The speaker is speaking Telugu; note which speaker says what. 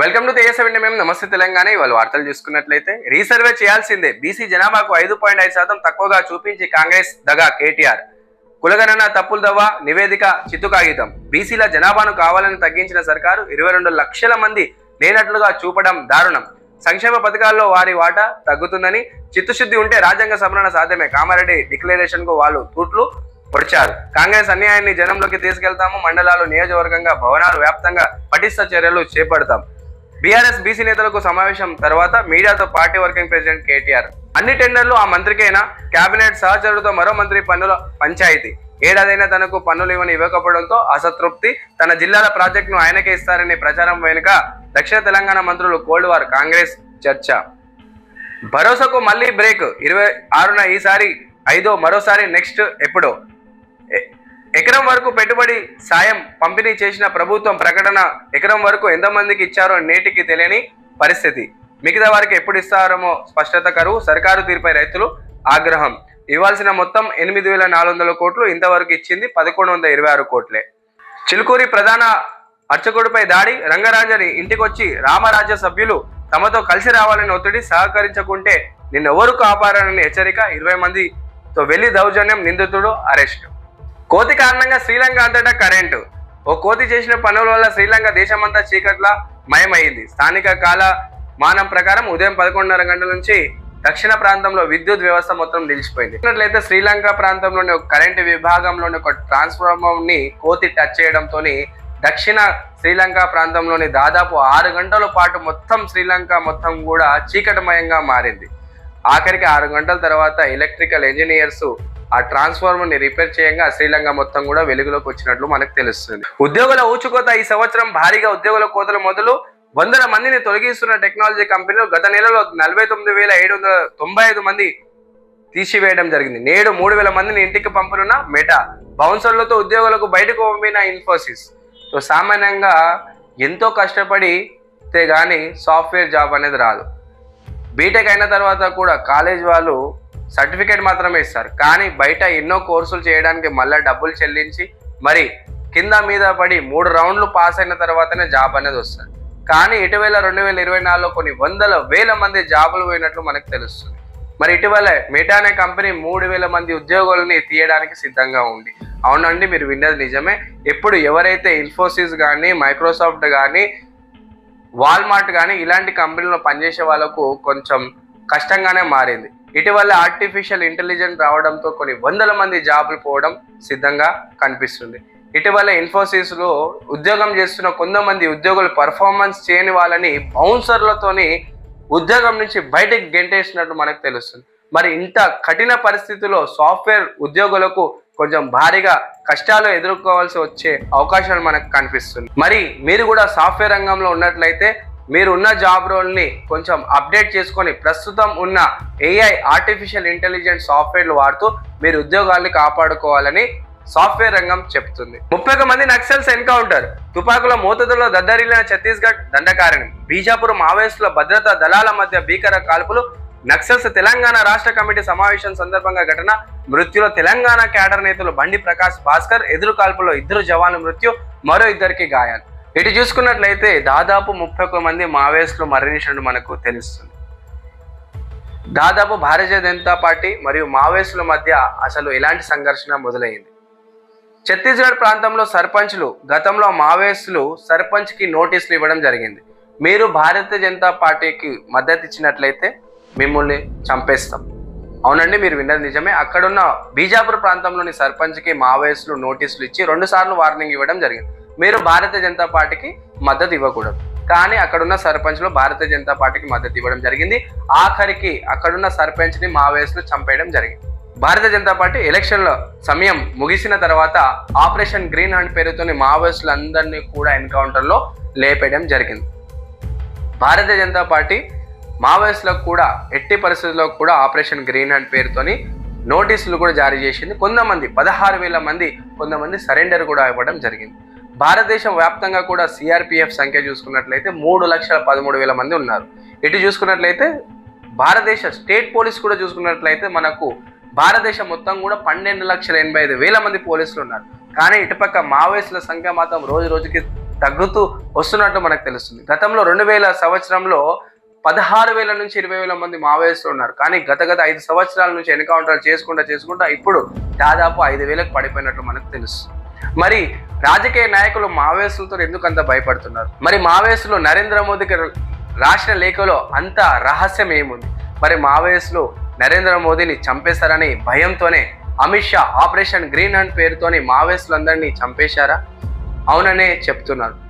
Speaker 1: వెల్కమ్ టు తేజస్వండి మేము నమస్తే తెలంగాణ ఇవాళ వార్తలు చూసుకున్నట్లయితే రీసర్వే చేయాల్సిందే. బీసీ జనాభాకు ఐదు పాయింట్ ఐదు శాతం తక్కువగా చూపించి కాంగ్రెస్ దగా కేటీఆర్. కులగణన తప్పుల దవ్వ నివేదిక చిత్తు కాగితం బీసీల జనాభాను కావాలని తగ్గించిన సర్కారు ఇరవై రెండు లక్షల మంది లేనట్లుగా చూపడం దారుణం. సంక్షేమ పథకాల్లో వారి వాటా తగ్గుతుందని చిత్తశుద్ధి ఉంటే రాజ్యాంగ సవరణ సాధ్యమే. కామారెడ్డి డిక్లరేషన్కు వాళ్ళు తూట్లు పొడిచారు. కాంగ్రెస్ అన్యాయాన్ని జనంలోకి తీసుకెళ్తాము. మండలాలు నియోజకవర్గంగా భవనాలు వ్యాప్తంగా పటిష్ట చర్యలు చేపడతాం. బీఆర్ఎస్ బీసీ నేతలకు సమావేశం తర్వాత మీడియాతో పార్టీ వర్కింగ్ ప్రెసిడెంట్ కేటీఆర్. అన్ని టెండర్లు ఆ మంత్రికైనా? కేబినెట్ సహచరులతో మరో మంత్రి పన్నుల పంచాయతీ. ఏడాదైనా తనకు పన్నులు ఇవ్వని ఇవ్వకపోవడంతో అసంతృప్తి. తన జిల్లాల ప్రాజెక్టును ఆయనకే ఇస్తారనే ప్రచారం వెనుక దక్షిణ తెలంగాణ మంత్రులు కోల్డ్ వార్ కాంగ్రెస్ చర్చ. భరోసాకు మళ్ళీ బ్రేక్. ఇరవై ఆరున ఈసారి ఐదో మరోసారి నెక్స్ట్ ఎప్పుడో? ఎకరం వరకు పెట్టుబడి సాయం పంపిణీ చేసిన ప్రభుత్వం ప్రకటన ఎకరం వరకు ఎంతమందికి ఇచ్చారో నేటికి తెలియని పరిస్థితి. మిగతా వారికి ఎప్పుడు ఇస్తారమో స్పష్టత కరువు సర్కారు తీరుపై రైతులు ఆగ్రహం. ఇవ్వాల్సిన మొత్తం ఎనిమిది వేల నాలుగు వందల కోట్లు ఇంతవరకు ఇచ్చింది పదకొండు వందల ఇరవై ఆరు కోట్లే. చిలుకూరి ప్రధాన అర్చకుడిపై దాడి రంగరాజని ఇంటికొచ్చి రామరాజ్య సభ్యులు తమతో కలిసి రావాలని ఒత్తిడి సహకరించకుంటే నిన్నెవరు కాపారని హెచ్చరిక ఇరవై మందితో వెళ్ళి దౌర్జన్యం నిందితుడు అరెస్ట్. కోతి కారణంగా శ్రీలంక అంతటా కరెంటు. ఓ కోతి చేసిన పనుల వల్ల శ్రీలంక దేశమంతా చీకట్ల మయమైంది స్థానిక కాల మానం ప్రకారం ఉదయం పదకొండున్నర గంటల నుంచి దక్షిణ ప్రాంతంలో విద్యుత్ వ్యవస్థ మొత్తం నిలిచిపోయింది. చూసినట్లయితే శ్రీలంక ప్రాంతంలోని ఒక కరెంటు విభాగంలోని ఒక ట్రాన్స్ఫార్మర్ని కోతి టచ్ చేయడంతో దక్షిణ శ్రీలంక ప్రాంతంలోని దాదాపు ఆరు గంటల పాటు మొత్తం శ్రీలంక మొత్తం కూడా చీకటమయంగా మారింది. ఆఖరికి ఆరు గంటల తర్వాత ఎలక్ట్రికల్ ఇంజనీర్స్ ఆ ట్రాన్స్ఫార్మర్ని రిపేర్ చేయంగా శ్రీలంక మొత్తం కూడా వెలుగులోకి వచ్చినట్లు మనకు తెలుస్తుంది. ఉద్యోగుల ఊచుకోత ఈ సంవత్సరం భారీగా ఉద్యోగుల కోతలు మొదలు వందల మందిని తొలగిస్తున్న టెక్నాలజీ కంపెనీలు గత నెలలో నలభై తొమ్మిది వేల ఏడు వందల తొంభై ఐదు మంది తీసివేయడం జరిగింది. నేడు మూడు వేల మందిని ఇంటికి పంపనున్న మెటా బౌన్సర్లతో ఉద్యోగులకు బయటకు పంపిన ఇన్ఫోసిస్. సో సామాన్యంగా ఎంతో కష్టపడితే కానీ సాఫ్ట్వేర్ జాబ్ అనేది రాదు. బీటెక్ అయిన తర్వాత కూడా కాలేజ్ వాళ్ళు సర్టిఫికేట్ మాత్రమే ఇస్తారు. కానీ బయట ఎన్నో కోర్సులు చేయడానికి మళ్ళీ డబ్బులు చెల్లించి మరి కింద మీద పడి మూడు రౌండ్లు పాస్ అయిన తర్వాతనే జాబ్ అనేది వస్తుంది. కానీ ఇటీవల రెండు వేల ఇరవై నాలుగులో కొన్ని వందల వేల మంది జాబులు పోయినట్లు మనకు తెలుస్తుంది. మరి ఇటీవల మెటా అనే కంపెనీ మూడు వేల మంది ఉద్యోగులని తీయడానికి సిద్ధంగా ఉంది. అవునండి మీరు విన్నది నిజమే. ఎప్పుడు ఎవరైతే ఇన్ఫోసిస్ కానీ మైక్రోసాఫ్ట్ కానీ వాల్మార్ట్ కానీ ఇలాంటి కంపెనీలో పనిచేసే వాళ్ళకు కొంచెం కష్టంగానే మారింది. ఇటీవల ఆర్టిఫిషియల్ ఇంటెలిజెన్స్ రావడంతో కొన్ని వందల మంది జాబులు పోవడం సిద్ధంగా కనిపిస్తుంది. ఇటీవల ఇన్ఫోసిస్లో ఉద్యోగం చేస్తున్న కొంతమంది ఉద్యోగులు పర్ఫార్మెన్స్ చేయని వాళ్ళని బౌన్సర్లతోని ఉద్యోగం నుంచి బయటకు గెంటేసినట్టు మనకు తెలుస్తుంది. మరి ఇంత కఠిన పరిస్థితిలో సాఫ్ట్వేర్ ఉద్యోగులకు కొంచెం భారీగా కష్టాలు ఎదుర్కోవాల్సి వచ్చే అవకాశాలు మనకు కనిపిస్తుంది. మరి మీరు కూడా సాఫ్ట్వేర్ రంగంలో ఉన్నట్లయితే మీరు ఉన్న జాబ్ రోల్ని కొంచెం అప్డేట్ చేసుకొని ప్రస్తుతం ఉన్న ఏఐ ఆర్టిఫిషియల్ ఇంటెలిజెన్స్ సాఫ్ట్వేర్లు వాడుతూ మీరు ఉద్యోగాల్ని కాపాడుకోవాలని సాఫ్ట్వేర్ రంగం చెప్తుంది. ముప్పై ఒక మంది నక్సల్స్ ఎన్కౌంటర్. తుపాకుల మోతదులో దద్దరిల్లిన ఛత్తీస్గఢ్ దండకారణం. బీజాపూర్ మావోయిస్టుల భద్రతా దళాల మధ్య భీకర కాల్పులు నక్సల్స్ తెలంగాణ రాష్ట్ర కమిటీ సమావేశం సందర్భంగా ఘటన మృత్యులో తెలంగాణ కేడర్ నేతలు బండి ప్రకాష్ భాస్కర్ ఎదురు కాల్పులో ఇద్దరు జవాన్లు మృత్యు మరో ఇద్దరికి గాయాలు. ఇటు చూసుకున్నట్లయితే దాదాపు ముప్పై ఒక్క మంది మావేస్లు మరణించినట్టు మనకు తెలుస్తుంది. దాదాపు భారతీయ జనతా పార్టీ మరియు మావోయిస్టుల మధ్య అసలు ఎలాంటి సంఘర్షణ మొదలైంది? ఛత్తీస్గఢ్ ప్రాంతంలో సర్పంచ్లు గతంలో మావోయిస్టులు సర్పంచ్కి నోటీసులు ఇవ్వడం జరిగింది. మీరు భారతీయ జనతా పార్టీకి మద్దతు ఇచ్చినట్లయితే మిమ్మల్ని చంపేస్తాం. అవునండి మీరు విన్నది నిజమే. అక్కడున్న బీజాపూర్ ప్రాంతంలోని సర్పంచ్కి మావోయిస్టులు నోటీసులు ఇచ్చి రెండుసార్లు వార్నింగ్ ఇవ్వడం జరిగింది. మీరు భారతీయ జనతా పార్టీకి మద్దతు ఇవ్వకూడదు. కానీ అక్కడున్న సర్పంచ్లు భారతీయ జనతా పార్టీకి మద్దతు ఇవ్వడం జరిగింది. ఆఖరికి అక్కడున్న సర్పంచ్ని మావేసులు చంపేయడం జరిగింది. భారతీయ జనతా పార్టీ ఎలక్షన్లో సమయం ముగిసిన తర్వాత ఆపరేషన్ గ్రీన్ హ్యాండ్ పేరుతోని మావోయిస్టులందరినీ కూడా ఎన్కౌంటర్లో లేపేయడం జరిగింది. భారతీయ జనతా పార్టీ మావోయిస్టులకు కూడా ఎట్టి పరిస్థితుల్లో కూడా ఆపరేషన్ గ్రీన్ హ్యాండ్ పేరుతోని నోటీసులు కూడా జారీ చేసింది. కొంతమంది పదహారు వేల మంది కొంతమంది సరెండర్ కూడా ఇవ్వడం జరిగింది. భారతదేశం వ్యాప్తంగా కూడా సిఆర్పిఎఫ్ సంఖ్య చూసుకున్నట్లయితే మూడు లక్షల పదమూడు వేల మంది ఉన్నారు. ఇటు చూసుకున్నట్లయితే భారతదేశ స్టేట్ పోలీస్ కూడా చూసుకున్నట్లయితే మనకు భారతదేశం మొత్తం కూడా పన్నెండు లక్షల ఎనభై ఐదు వేల మంది పోలీసులు ఉన్నారు. కానీ ఇటుపక్క మావోయిస్టుల సంఖ్య మాత్రం రోజు రోజుకి తగ్గుతూ వస్తున్నట్టు మనకు తెలుస్తుంది. గతంలో రెండు వేల సంవత్సరంలో పదహారు వేల నుంచి ఇరవై వేల మంది మావోయిస్టులు ఉన్నారు. కానీ గత గత ఐదు సంవత్సరాల నుంచి ఎన్కౌంటర్ చేసుకుంటా చేసుకుంటా ఇప్పుడు దాదాపు ఐదు వేలకు పడిపోయినట్లు మనకు తెలుస్తుంది. మరి రాజకీయ నాయకులు మావోయిస్టులతో ఎందుకు అంత భయపడుతున్నారు? మరి మావేసులు నరేంద్ర మోదీకి రాసిన లేఖలో అంత రహస్యం ఏముంది? మరి మావోయిస్టులు నరేంద్ర మోదీని చంపేశారని భయంతోనే Amit Shah operation green hand పేరుతోని మావేసులందరినీ చంపేశారా? అవుననే చెప్తున్నారు.